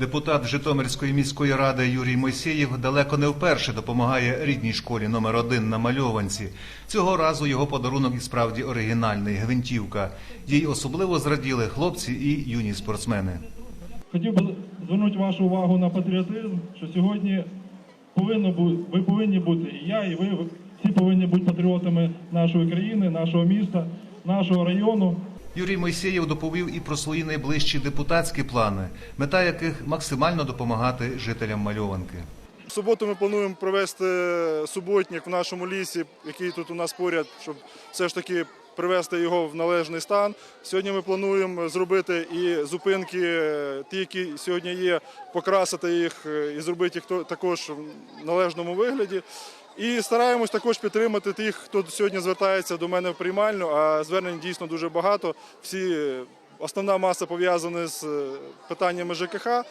Депутат Житомирської міської ради Юрій Мойсєєв далеко не вперше допомагає рідній школі номер 1 на мальованці. Цього разу його подарунок і справді оригінальний гвинтівка. Їй особливо зраділи хлопці і юні спортсмени. Хотів би звернути вашу увагу на патріотизм, що сьогодні повинно бути, ви повинні бути, і я, і ви всі повинні бути патріотами нашої країни, нашого міста, нашого району. Юрій Мойсєєв доповів і про свої найближчі депутатські плани, мета яких максимально допомагати жителям мальованки. В суботу ми плануємо провести суботник в нашому лісі, який тут у нас поряд, щоб все ж таки привести його в належний стан. Сьогодні ми плануємо зробити і зупинки, е, ті, які сьогодні є, покрасити їх е, і зробити їх також в належному вигляді. І стараємось також підтримати тих, хто сьогодні звертається до мене в приймальню, а звернень дійсно дуже багато. Всі е, основна маса пов'язана з питаннями ЖКХ.